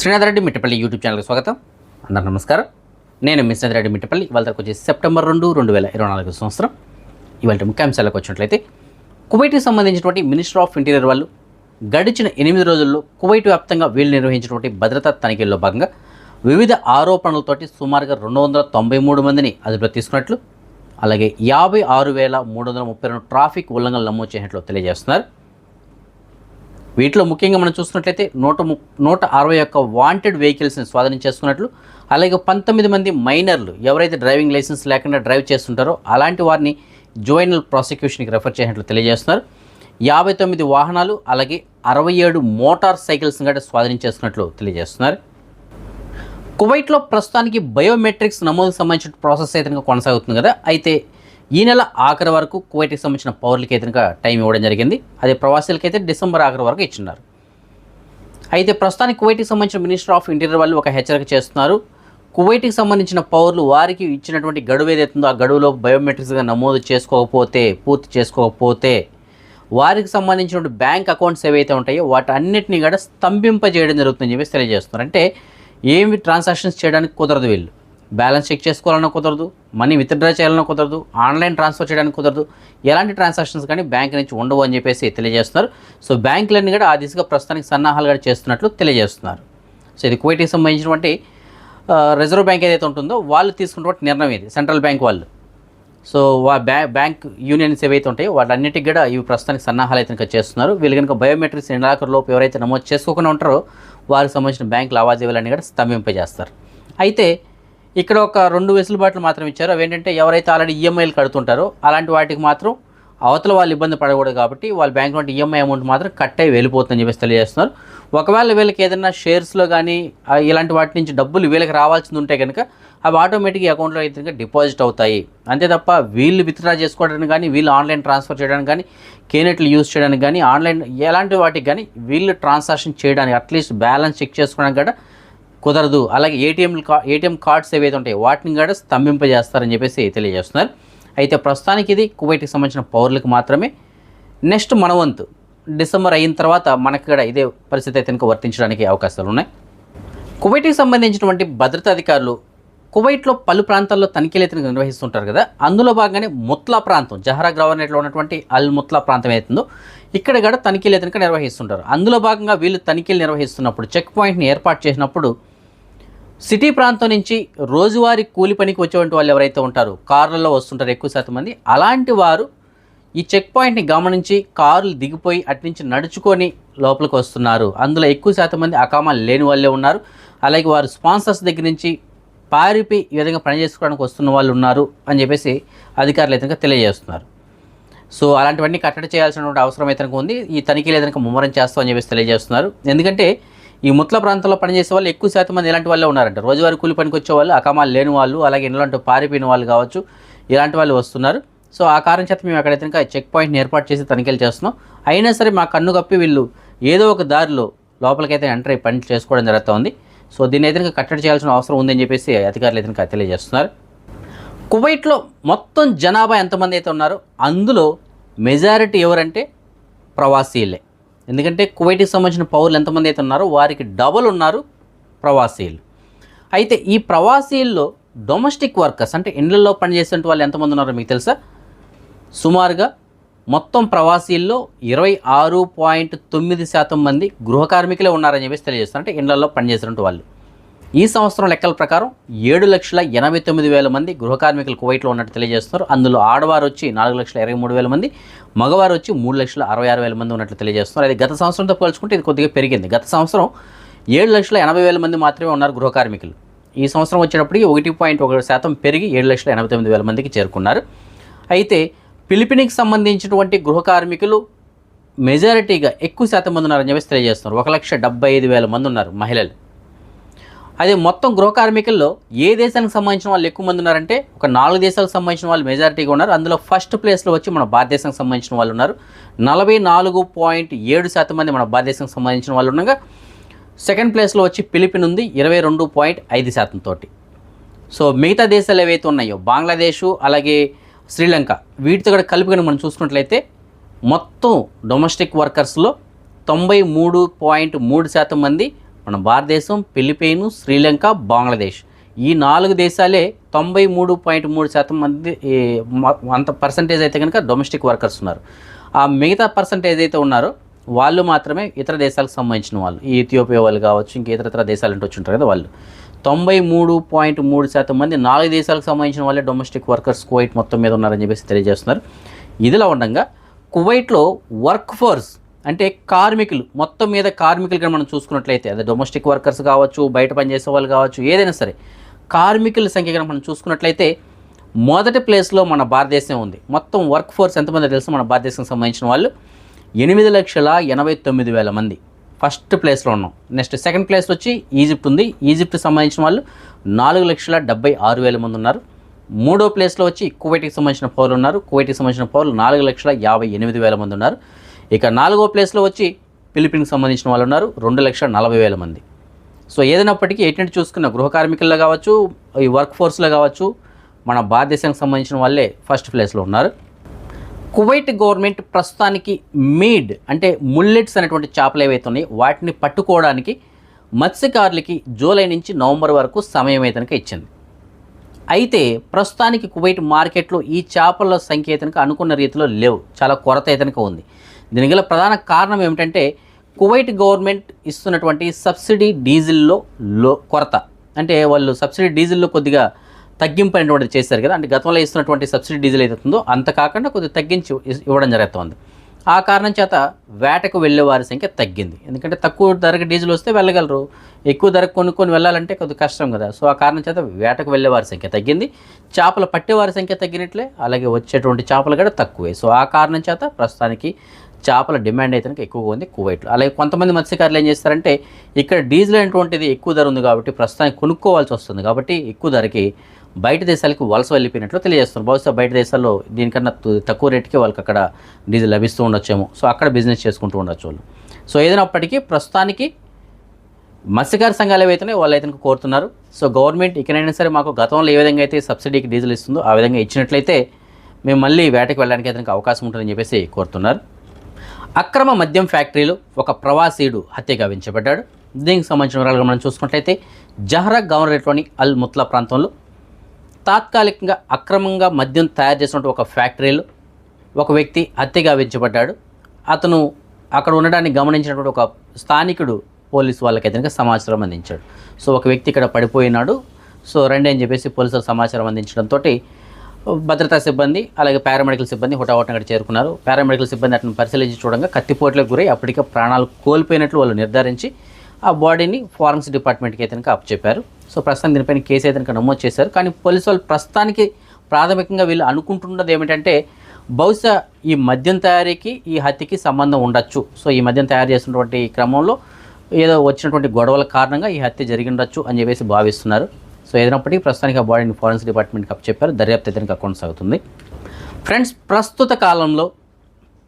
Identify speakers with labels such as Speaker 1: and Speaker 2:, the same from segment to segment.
Speaker 1: Srinath Reddy Mittapalli YouTube ఛానల్కి స్వాగతం. అందరు నమస్కారం. నేను మిశ్రీనాథ్ రెడ్డి మిట్టపల్లి. ఇవాళ తరకు వచ్చి సెప్టెంబర్ రెండు రెండు వేల ఇరవై నాలుగు సంవత్సరం. ఇవాళ ముఖ్యాంశాలకు వచ్చినట్లయితే కువైట్కి సంబంధించినటువంటి మినిస్టర్ ఆఫ్ ఇంటీరియర్ వాళ్ళు గడిచిన ఎనిమిది రోజుల్లో కువైట్ వ్యాప్తంగా వీళ్ళు నిర్వహించినటువంటి భద్రతా తనిఖీల్లో భాగంగా వివిధ ఆరోపణలతోటి సుమారుగా రెండు వందల తొంభై మూడు మందిని అదుపులో తీసుకున్నట్లు అలాగే యాభై ఆరు వేల మూడు వందల ముప్పై రెండు ట్రాఫిక్ ఉల్లంఘనలు నమోదు చేసినట్లు తెలియజేస్తున్నారు. వీటిలో ముఖ్యంగా మనం చూసినట్లయితే నూట ము నూట అరవై ఒక్క వాంటెడ్ వెహికల్స్ని స్వాధీనం చేసుకున్నట్లు అలాగే పంతొమ్మిది మంది మైనర్లు ఎవరైతే డ్రైవింగ్ లైసెన్స్ లేకుండా డ్రైవ్ చేస్తుంటారో అలాంటి వారిని జోయినల్ ప్రాసిక్యూషన్కి రెఫర్ చేసినట్లు తెలియజేస్తున్నారు. యాభై తొమ్మిది వాహనాలు అలాగే అరవై ఏడు మోటార్ సైకిల్స్ని కూడా స్వాధీనం చేసుకున్నట్లు తెలియజేస్తున్నారు. కువైట్లో ప్రస్తుతానికి బయోమెట్రిక్స్ నమోదుకు సంబంధించిన ప్రాసెస్ అయితే కొనసాగుతుంది కదా అయితే ఈ నెల ఆఖరి వరకు కువైట్కి సంబంధించిన పౌరులకి అయితే టైం ఇవ్వడం జరిగింది. అదే ప్రవాసీలకి అయితే డిసెంబర్ ఆఖరి వరకు ఇచ్చిన్నారు అయితే ప్రస్తుతానికి కువైట్కి సంబంధించిన మినిస్టర్ ఆఫ్ ఇంటీరియర్ వాళ్ళు ఒక హెచ్చరిక చేస్తున్నారు. కువైట్కి సంబంధించిన పౌరులు వారికి ఇచ్చినటువంటి గడువు ఏదైతుందో ఆ గడువులో బయోమెట్రిక్స్గా నమోదు చేసుకోకపోతే పూర్తి చేసుకోకపోతే వారికి సంబంధించినటువంటి బ్యాంక్ అకౌంట్స్ ఏవైతే ఉంటాయో వాటి అన్నింటినీ కూడా స్తంభింపజేయడం జరుగుతుందని చెప్పేసి తెలియజేస్తున్నారు. అంటే ఏమి ట్రాన్సాక్షన్స్ చేయడానికి కుదరదు వీళ్ళు. బ్యాలెన్స్ చెక్ చేసుకోవాలన్నా కుదరదు మనీ విత్డ్రా చేయాలన్నా కుదరదు ఆన్లైన్ ట్రాన్స్ఫర్ చేయడానికి కుదరదు ఎలాంటి ట్రాన్సాక్షన్స్ కానీ బ్యాంక్ నుంచి ఉండవు అని చెప్పేసి తెలియజేస్తున్నారు. సో బ్యాంకులన్నీ కూడా ఆ దిశగా ప్రస్తుతానికి సన్నాహాలు కూడా చేస్తున్నట్లు తెలియజేస్తున్నారు. సో ఇది కువైట్కి సంబంధించినటువంటి రిజర్వ్ బ్యాంక్ ఏదైతే ఉంటుందో వాళ్ళు తీసుకున్నటువంటి నిర్ణయం ఇది సెంట్రల్ బ్యాంక్ వాళ్ళు. సో వా బ్యాంక్ యూనియన్స్ ఏవైతే ఉంటాయో వాటన్నిటికి కూడా ఇవి ప్రస్తుతానికి సన్నాహాలు అయితే చేస్తున్నారు. వీళ్ళు కనుక బయోమెట్రిక్స్ లోపు ఎవరైతే నమోదు చేసుకోకుండా ఉంటారో వారికి సంబంధించిన బ్యాంక్ లావాదేవీలన్నీ కూడా స్తంభింపజేస్తారు. అయితే ఇక్కడ ఒక రెండు వెసులుబాట్లు మాత్రం ఇచ్చారు. అవేంటంటే ఎవరైతే ఆల్రెడీ ఈఎంఐలు కడుతుంటారో అలాంటి వాటికి మాత్రం అవతల వాళ్ళు ఇబ్బంది పడకూడదు కాబట్టి వాళ్ళ బ్యాంక్ నుండి ఈఎంఐ అమౌంట్ మాత్రం కట్ అయి వెళ్ళిపోతుందని చెప్పేసి తెలియజేస్తున్నారు. ఒకవేళ వీళ్ళకి ఏదైనా షేర్స్లో కానీ ఇలాంటి వాటి నుంచి డబ్బులు వీళ్ళకి రావాల్సింది ఉంటే కనుక అవి ఆటోమేటిక్ అకౌంట్లో అయితే కనుక డిపాజిట్ అవుతాయి. అంతే తప్ప వీళ్ళు విత్డ్రా చేసుకోవడానికి కానీ వీళ్ళు ఆన్లైన్ ట్రాన్స్ఫర్ చేయడానికి కానీ కేనెట్లు యూజ్ చేయడానికి కానీ ఆన్లైన్ ఎలాంటి వాటికి కానీ వీళ్ళు ట్రాన్సాక్షన్ చేయడానికి అట్లీస్ట్ బ్యాలెన్స్ చెక్ చేసుకోవడానికి కూడా కుదరదు. అలాగే ఏటీఎం కా ఏటీఎం కార్డ్స్ ఏవైతే ఉంటాయి వాటిని కూడా స్తంభింపజేస్తారని చెప్పేసి తెలియజేస్తున్నారు. అయితే ప్రస్తుతానికి ఇది కువైట్కి సంబంధించిన పౌరులకు మాత్రమే. నెక్స్ట్ మనవంతు డిసెంబర్ అయిన తర్వాత మనకు కూడా ఇదే పరిస్థితి అయితే కనుక వర్తించడానికి అవకాశాలు ఉన్నాయి. కువైట్కి సంబంధించినటువంటి భద్రతా అధికారులు కువైట్లో పలు ప్రాంతాల్లో తనిఖీలు అయితే నిర్వహిస్తుంటారు కదా. అందులో భాగంగానే ముత్లా ప్రాంతం జహరా గవర్నరేట్లో ఉన్నటువంటి అల్ ముత్లా ప్రాంతం ఏతుందో ఇక్కడ కూడా తనిఖీలు అయితే నిర్వహిస్తుంటారు. అందులో భాగంగా వీళ్ళు తనిఖీలు నిర్వహిస్తున్నప్పుడు చెక్ పాయింట్ని ఏర్పాటు చేసినప్పుడు సిటీ ప్రాంతం నుంచి రోజువారీ కూలి పనికి వచ్చేటువంటి వాళ్ళు ఎవరైతే ఉంటారో కార్లలో వస్తుంటారు ఎక్కువ శాతం మంది అలాంటి వారు ఈ చెక్ పాయింట్ని గమనించి కార్లు దిగిపోయి అటు నుంచి నడుచుకొని లోపలికి వస్తున్నారు. అందులో ఎక్కువ శాతం మంది అకామాలు లేని వాళ్ళే ఉన్నారు. అలాగే వారు స్పాన్సర్స్ దగ్గర నుంచి పారిపోయి ఈ విధంగా పని చేసుకోవడానికి వస్తున్న వాళ్ళు ఉన్నారు అని చెప్పేసి అధికారులు అయితే తెలియజేస్తున్నారు. సో అలాంటివన్నీ కట్టడి చేయాల్సినటువంటి అవసరం అయితే ఉంది. ఈ తనిఖీలు ఏదైనా ముమ్మరం చేస్తామని చెప్పేసి తెలియజేస్తున్నారు. ఎందుకంటే ఈ ముట్ల ప్రాంతంలో పనిచేసే వాళ్ళు ఎక్కువ శాతం మంది ఇలాంటి వాళ్ళే ఉన్నారంట. రోజువారీ కూలి పనికి వచ్చే వాళ్ళు అకమాలు లేని వాళ్ళు అలాగే ఇలాంటి పారిపోయిన వాళ్ళు కావచ్చు ఇలాంటి వాళ్ళు వస్తున్నారు. సో ఆ కారణం చేత మేము అక్కడైతే ఇంకా చెక్ పాయింట్ని ఏర్పాటు చేసి తనిఖీలు చేస్తున్నాం. అయినా సరే మా కన్ను కప్పి వీళ్ళు ఏదో ఒక దారిలో లోపలికైతే ఎంటర్ అయ్యి పని చేసుకోవడం జరుగుతుంది. సో దీన్ని అయితే ఇంకా కట్టడి చేయాల్సిన అవసరం ఉందని చెప్పేసి అధికారులు అయితే తెలియజేస్తున్నారు. కువైట్లో మొత్తం జనాభా ఎంతమంది అయితే ఉన్నారో అందులో మెజారిటీ ఎవరంటే ప్రవాసీలే. ఎందుకంటే కువైట్కి సంబంధించిన పౌరులు ఎంతమంది అయితే ఉన్నారో వారికి డబుల్ ఉన్నారు ప్రవాసీలు. అయితే ఈ ప్రవాసీల్లో డొమెస్టిక్ వర్కర్స్ అంటే ఇండ్లలో పనిచేసే వాళ్ళు ఎంతమంది ఉన్నారో మీకు తెలుసా? సుమారుగా మొత్తం ప్రవాసీల్లో ఇరవై ఆరు పాయింట్ తొమ్మిది శాతం మంది గృహ కార్మికులే ఉన్నారని చెప్పేసి తెలియజేస్తారు అంటే ఇండ్లలో పనిచేసినటువంటి వాళ్ళు. ఈ సంవత్సరం లెక్కల ప్రకారం ఏడు లక్షల ఎనభై తొమ్మిది వేల మంది గృహ కార్మికులు కువైట్లో ఉన్నట్టు తెలియజేస్తున్నారు. అందులో ఆడవారు వచ్చి నాలుగు లక్షల ఇరవై మూడు వేల మంది మగవారు వచ్చి మూడు లక్షల అరవై ఆరు వేల మంది ఉన్నట్లు తెలియజేస్తున్నారు. అది గత సంవత్సరంతో పోల్చుకుంటే ఇది కొద్దిగా పెరిగింది. గత సంవత్సరం ఏడు లక్షల ఎనభై వేల మంది మాత్రమే ఉన్నారు గృహ కార్మికులు. ఈ సంవత్సరం వచ్చేటప్పటికి ఒకటి పాయింట్ ఒకటి శాతం పెరిగి ఏడు లక్షల ఎనభై తొమ్మిది వేల మందికి చేరుకున్నారు. అయితే ఫిలిపిన్కి సంబంధించినటువంటి గృహ కార్మికులు మెజారిటీగా ఎక్కువ శాతం మంది ఉన్నారని చెప్పేసి తెలియజేస్తున్నారు. ఒక లక్ష డెబ్బై ఐదు వేల మంది ఉన్నారు మహిళలు. అదే మొత్తం గృహ కార్మికుల్లో ఏ దేశానికి సంబంధించిన వాళ్ళు ఎక్కువ మంది ఉన్నారంటే ఒక నాలుగు దేశాలకు సంబంధించిన వాళ్ళు మెజారిటీగా ఉన్నారు. అందులో ఫస్ట్ ప్లేస్లో వచ్చి మన భారతదేశానికి సంబంధించిన వాళ్ళు ఉన్నారు. నలభై నాలుగు పాయింట్ ఏడు శాతం మంది మన భారతదేశానికి సంబంధించిన వాళ్ళు ఉండగా సెకండ్ ప్లేస్లో వచ్చి ఫిలిపిన్ ఉంది ఇరవై రెండు పాయింట్ ఐదు శాతం తోటి. సో మిగతా దేశాలు ఏవైతే ఉన్నాయో బంగ్లాదేశు అలాగే శ్రీలంక వీటితో కూడా కలిపి మనం చూసుకున్నట్లయితే మొత్తం డొమెస్టిక్ వర్కర్స్లో తొంభై మూడు పాయింట్ మూడు శాతం మంది మన భారతదేశం ఫిలిపైను శ్రీలంక బంగ్లాదేశ్. ఈ నాలుగు దేశాలే తొంభై మూడు పాయింట్ మూడు శాతం మంది అంత పర్సంటేజ్ అయితే కనుక డొమెస్టిక్ వర్కర్స్ ఉన్నారు. ఆ మిగతా పర్సంటేజ్ అయితే ఉన్నారో వాళ్ళు మాత్రమే ఇతర దేశాలకు సంబంధించిన వాళ్ళు. ఈ ఇథియోపియా వాళ్ళు కావచ్చు ఇంకా ఇతర ఇతర దేశాలు అంటే వచ్చి ఉంటారు కదా వాళ్ళు. తొంభై మూడు పాయింట్ మూడు శాతం మంది నాలుగు దేశాలకు సంబంధించిన వాళ్ళే డొమెస్టిక్ వర్కర్స్ కువైట్ మొత్తం మీద ఉన్నారని చెప్పేసి తెలియజేస్తున్నారు. ఇదిలా ఉండగా కువైట్లో వర్క్ ఫోర్స్ అంటే కార్మికులు మొత్తం మీద కార్మికులుగా మనం చూసుకున్నట్లయితే అదే డొమెస్టిక్ వర్కర్స్ కావచ్చు బయట పనిచేసే వాళ్ళు కావచ్చు ఏదైనా సరే కార్మికుల సంఖ్య కనుక మనం చూసుకున్నట్లయితే మొదటి ప్లేస్లో మన భారతదేశం ఉంది. మొత్తం వర్క్ ఫోర్స్ ఎంతమంది తెలుసు? మన భారతదేశం సంబంధించిన వాళ్ళు ఎనిమిది లక్షల ఎనభై తొమ్మిది వేల మంది. ఫస్ట్ ప్లేస్లో ఉన్నాం. నెక్స్ట్ సెకండ్ ప్లేస్ వచ్చి ఈజిప్ట్ ఉంది. ఈజిప్ట్ సంబంధించిన వాళ్ళు నాలుగు లక్షల డెబ్బై ఆరు వేల మంది ఉన్నారు. మూడో ప్లేస్లో వచ్చి కువైట్కి సంబంధించిన పౌరులు ఉన్నారు. కువైట్కి సంబంధించిన పౌరులు నాలుగు లక్షల యాభై ఎనిమిది వేల మంది ఉన్నారు. ఇక నాలుగో ప్లేస్లో వచ్చి ఫిలిపిన్కి సంబంధించిన వాళ్ళు ఉన్నారు. రెండు లక్షల నలభై వేల మంది. సో ఏదైనప్పటికీ ఎటువంటి చూసుకున్న గృహ కార్మికుల్లో కావచ్చు ఈ వర్క్ ఫోర్స్లో కావచ్చు మన భారతదేశానికి సంబంధించిన వాళ్ళే ఫస్ట్ ప్లేస్లో ఉన్నారు. కువైట్ గవర్నమెంట్ ప్రస్తుతానికి మీడ్ అంటే ముల్లెట్స్ అనేటువంటి చేపలు ఏవైతే ఉన్నాయో వాటిని పట్టుకోవడానికి మత్స్యకారులకి జూలై నుంచి నవంబర్ వరకు సమయం అయితే ఇచ్చింది. అయితే ప్రస్తుతానికి కువైట్ మార్కెట్లో ఈ చేపల సంఖ్య అనుకున్న రీతిలో లేవు. చాలా కొరత అయితే ఉంది. దీనికి గల ప్రధాన కారణం ఏమిటంటే కువైట్ గవర్నమెంట్ ఇస్తున్నటువంటి సబ్సిడీ డీజిల్లో లో కొరత. అంటే వాళ్ళు సబ్సిడీ డీజిల్లో కొద్దిగా తగ్గింపు అనేటువంటిది చేశారు కదా. అంటే గతంలో ఇస్తున్నటువంటి సబ్సిడీ డీజిల్ అయితే ఉందో అంత కాకుండా కొద్దిగా తగ్గించి ఇవ్వడం జరుగుతుంది. ఆ కారణం చేత వేటకు వెళ్ళే వారి సంఖ్య తగ్గింది. ఎందుకంటే తక్కువ ధరకు డీజిల్ వస్తే వెళ్ళగలరు. ఎక్కువ ధరకు కొనుక్కొని వెళ్ళాలంటే కొద్ది కష్టం కదా. సో ఆ కారణం చేత వేటకు వెళ్ళే వారి సంఖ్య తగ్గింది. చేపలు పట్టే వారి సంఖ్య తగ్గినట్లే అలాగే వచ్చేటువంటి చేపలు కూడా తక్కువే. సో ఆ కారణం చేత ప్రస్తుతానికి చేపల డిమాండ్ అయితే ఎక్కువగా ఉంది కువైట్లో. అలాగే కొంతమంది మత్స్యకారులు ఏం చేస్తారంటే ఇక్కడ డీజిల్ అనేటువంటిది ఎక్కువ ధర ఉంది కాబట్టి ప్రస్తుతానికి కొనుక్కోవాల్సి వస్తుంది కాబట్టి ఎక్కువ ధరకి బయట దేశాలకు వలస వెళ్ళిపోయినట్లు తెలియజేస్తున్నారు. బహుశా బయట దేశాల్లో దీనికన్నా తు- తక్కువ రేటుకి వాళ్ళకి అక్కడ డీజిల్ లభిస్తూ ఉండొచ్చేమో. సో అక్కడ బిజినెస్ చేసుకుంటూ ఉండొచ్చు వాళ్ళు. సో ఏదైనప్పటికీ ప్రస్తుతానికి మత్స్యకార సంఘాలు ఏవైతేనే వాళ్ళు అయితే కోరుతున్నారు. సో గవర్నమెంట్ ఇకనైనా సరే మాకు గతంలో ఏ విధంగా అయితే సబ్సిడీకి డీజిల్ ఇస్తుందో ఆ విధంగా ఇచ్చినట్లయితే మేము మళ్ళీ వేటకి వెళ్ళడానికి అయితే అవకాశం ఉంటుందని చెప్పేసి కోరుతున్నారు. అక్రమ మద్యం ఫ్యాక్టరీలో ఒక ప్రవాసీయుడు హత్య గావించబడ్డాడు. దీనికి సంబంధించిన వివరాలు మనం చూసుకున్నట్లయితే జహరా గవర్నరేట్లోని అల్ ముత్లా ప్రాంతంలో తాత్కాలికంగా అక్రమంగా మద్యం తయారు చేసినటువంటి ఒక ఫ్యాక్టరీలో ఒక వ్యక్తి హత్య గావించబడ్డాడు. అతను అక్కడ ఉండడాన్ని గమనించినటువంటి ఒక స్థానికుడు పోలీసు వాళ్ళకైతే కనుక సమాచారం అందించాడు. సో ఒక వ్యక్తి ఇక్కడ పడిపోయినాడు. సో రండి అని చెప్పేసి పోలీసులు సమాచారం అందించడంతో భద్రతా సిబ్బంది అలాగే పారామెడికల్ సిబ్బంది హుటాహుటిన చేరుకున్నారు. పారామెడికల్ సిబ్బంది అతను పరిశీలించి చూడంగా కత్తిపోట్లకు గురై అప్పటికే ప్రాణాలు కోల్పోయినట్లు వాళ్ళు నిర్ధారించి ఆ బాడీని ఫారెన్స్ డిపార్ట్మెంట్కి అయితే అప్పచెప్పారు. సో ప్రస్తుతం దీనిపైన కేసు అయితే నమోదు చేశారు. కానీ పోలీసు వాళ్ళు ప్రస్తుతానికి ప్రాథమికంగా వీళ్ళు అనుకుంటున్నది ఏమిటంటే బహుశా ఈ మద్యం తయారీకి ఈ హత్యకి సంబంధం ఉండొచ్చు. సో ఈ మద్యం తయారు చేసినటువంటి క్రమంలో ఏదో వచ్చినటువంటి గొడవల కారణంగా ఈ హత్య జరిగి ఉండొచ్చు అని చెప్పేసి భావిస్తున్నారు. సో ఏదైనప్పటికీ ప్రస్తుతానికి ఆ బాడీని ఫారెన్స్ డిపార్ట్మెంట్కి అప్పచెప్పారు. దర్యాప్తు అయితే కొనసాగుతుంది ఫ్రెండ్స్ ప్రస్తుత కాలంలో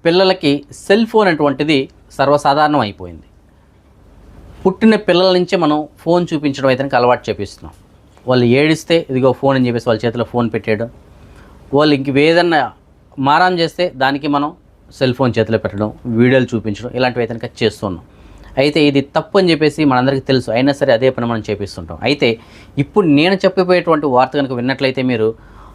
Speaker 1: పిల్లలకి సెల్ ఫోన్ అటువంటిది సర్వసాధారణం అయిపోయింది. పుట్టిన పిల్లల నుంచే మనం ఫోన్ చూపించడం అయితే అలవాటు చేపిస్తున్నాం. వాళ్ళు ఏడిస్తే ఇదిగో ఫోన్ అని చెప్పేసి వాళ్ళ చేతిలో ఫోన్ పెట్టేయడం. వాళ్ళు ఇంక ఏదన్నా మారాన్ చేస్తే దానికి మనం సెల్ ఫోన్ చేతిలో పెట్టడం వీడియోలు చూపించడం ఇలాంటివి అయితే చేస్తున్నాం. అయితే ఇది తప్పు అని చెప్పేసి మనందరికీ తెలుసు. అయినా సరే అదే పని మనం చేపిస్తుంటాం. అయితే ఇప్పుడు నేను చెప్పిపోయేటువంటి వార్త కనుక విన్నట్లయితే మీరు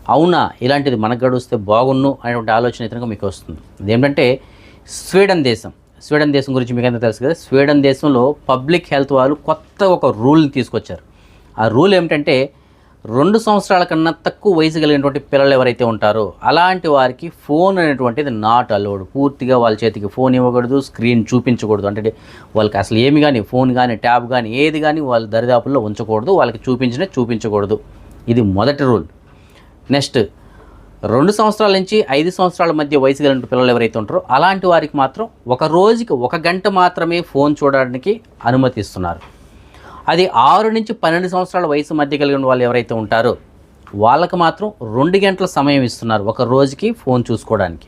Speaker 1: అవునా ఇలాంటిది మనకు గడుస్తే బాగున్ను అనేటువంటి ఆలోచన అయితే కనుక మీకు వస్తుంది. అదేంటంటే స్వీడన్ దేశం. స్వీడన్ దేశం గురించి మీకు ఎంత తెలుసు కదా? స్వీడన్ దేశంలో పబ్లిక్ హెల్త్ వాళ్ళు కొత్త ఒక రూల్ని తీసుకొచ్చారు. ఆ రూల్ ఏమిటంటే రెండు సంవత్సరాల కన్నా తక్కువ వయసు కలిగినటువంటి పిల్లలు ఎవరైతే ఉంటారో అలాంటి వారికి ఫోన్ అనేటువంటిది నాట్ అలౌడ్ పూర్తిగా వాళ్ళ చేతికి ఫోన్ ఇవ్వకూడదు స్క్రీన్ చూపించకూడదు. అంటే వాళ్ళకి అసలు ఏమి కానీ ఫోన్ కానీ ట్యాబ్ కానీ ఏది కానీ వాళ్ళ దరిదాపుల్లో ఉంచకూడదు. వాళ్ళకి చూపించినా చూపించకూడదు. ఇది మొదటి రూల్ నెక్స్ట్ రెండు సంవత్సరాల నుంచి ఐదు సంవత్సరాల మధ్య వయసు కలిగిన పిల్లలు ఎవరైతే ఉంటారో అలాంటి వారికి మాత్రం ఒక రోజుకి ఒక గంట మాత్రమే ఫోన్ చూడడానికి అనుమతిస్తున్నారు. అది ఆరు నుంచి పన్నెండు సంవత్సరాల వయసు మధ్య కలిగిన వాళ్ళు ఎవరైతే ఉంటారో వాళ్ళకి మాత్రం రెండు గంటల సమయం ఇస్తున్నారు ఒక రోజుకి ఫోన్ చూసుకోవడానికి.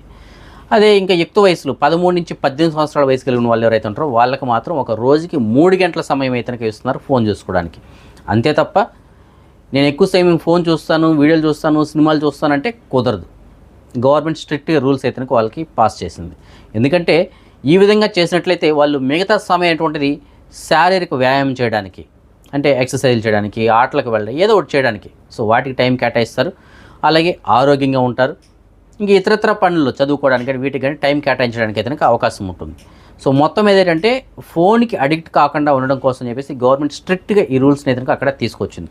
Speaker 1: అదే ఇంకా ఎక్కువ వయసులు పదమూడు నుంచి పద్దెనిమిది సంవత్సరాల వయసు కలిగిన వాళ్ళు ఎవరైతే ఉంటారో వాళ్ళకి మాత్రం ఒక రోజుకి మూడు గంటల సమయం అయితే ఇస్తున్నారు ఫోన్ చూసుకోవడానికి. అంతే తప్ప నేను ఎక్కువ సమయం ఫోన్ చూస్తాను వీడియోలు చూస్తాను సినిమాలు చూస్తానంటే కుదరదు. గవర్నమెంట్ స్ట్రిక్ట్గా రూల్స్ అయితే వాళ్ళకి పాస్ చేసింది. ఎందుకంటే ఈ విధంగా చేసినట్లయితే వాళ్ళు మిగతా సమయం అటువంటిది శారీరక వ్యాయామం చేయడానికి అంటే ఎక్సర్సైజ్ చేయడానికి ఆటలకు వెళ్ళడం ఏదో ఒకటి చేయడానికి. సో వాటికి టైం కేటాయిస్తారు. అలాగే ఆరోగ్యంగా ఉంటారు. ఇంక ఇతరత్ర పనులు చదువుకోవడానికి వీటికి కానీ టైం కేటాయించడానికి అయితే అవకాశం ఉంటుంది. సో మొత్తం ఏదేంటంటే ఫోన్కి అడిక్ట్ కాకుండా ఉండడం కోసం చెప్పేసి గవర్నమెంట్ స్ట్రిక్ట్గా ఈ రూల్స్ని అయితే అక్కడ తీసుకొచ్చింది.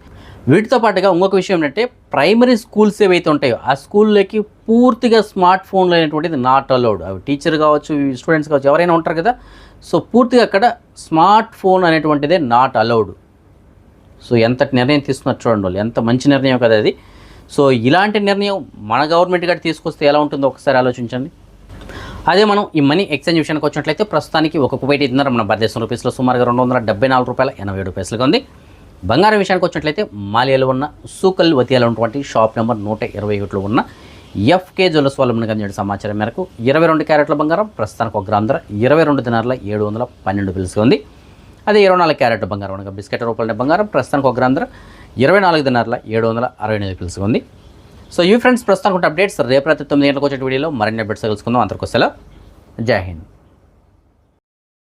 Speaker 1: వీటితో పాటుగా ఇంకొక విషయం ఏంటంటే ప్రైమరీ స్కూల్స్ ఏవైతే ఉంటాయో ఆ స్కూల్లోకి పూర్తిగా స్మార్ట్ ఫోన్లు అనేటువంటిది నాట్ అలౌడ్. అవి టీచర్ కావచ్చు స్టూడెంట్స్ కావచ్చు ఎవరైనా ఉంటారు కదా సో పూర్తిగా అక్కడ స్మార్ట్ ఫోన్ అనేటువంటిదే నాట్ అలౌడ్ సో ఎంత నిర్ణయం తీసుకున్నారు చూడండి వాళ్ళు ఎంత మంచి నిర్ణయం కదా అది. సో ఇలాంటి నిర్ణయం మన గవర్నమెంట్ గారు తీసుకొస్తే ఎలా ఉంటుందో ఒకసారి ఆలోచించండి. అదే మనం ఈ మనీ ఎక్స్చేంజ్ విషయానికి వచ్చినట్లయితే ప్రస్తుతానికి ఒక కువైట్ ఇద్దరు మన భారతదేశం రూపీస్లో సుమారుగా రెండు వందల డెబ్బై నాలుగు రూపాయల ఎనభై ఏడు పైసలుగా ఉంది. బంగారం విషయానికి వచ్చినట్లయితే మాలియాలో ఉన్న సూకల్ వతియాలో ఉన్నటువంటి షాప్ నెంబర్ నూట ఇరవై ఒకటిలో ఉన్న ఎఫ్కే జ్యువెల్స్ వాళ్ళ మనకు అందించిన సమాచారం మేరకు ఇరవై రెండు క్యారెట్ల బంగారం ప్రస్తుతానికి ఒక గ్రామ్ ధర ఇరవై రెండు దినార్ల ఏడు వందల పన్నెండు పిలుసుగా ఉంది. అదే ఇరవై నాలుగు క్యారెట్ బంగారం అనగా బిస్కెట్ రూపాయల బంగారం ప్రస్తుతానికి ఒక గ్రామ్ ధర ఇరవై నాలుగు దినార్ల ఏడు వందల అరవై ఎనిమిది పిలుసుగా ఉంది. సో ఈ ఫ్రెండ్స్ ప్రస్తుతానికి అప్డేట్స్ రేపు రాత్రి తొమ్మిది గంటలకు వచ్చే వీడియోలో మరిన్ని అప్డేట్స్ తెలుసుకుందాం. అంతకు జై హింద్.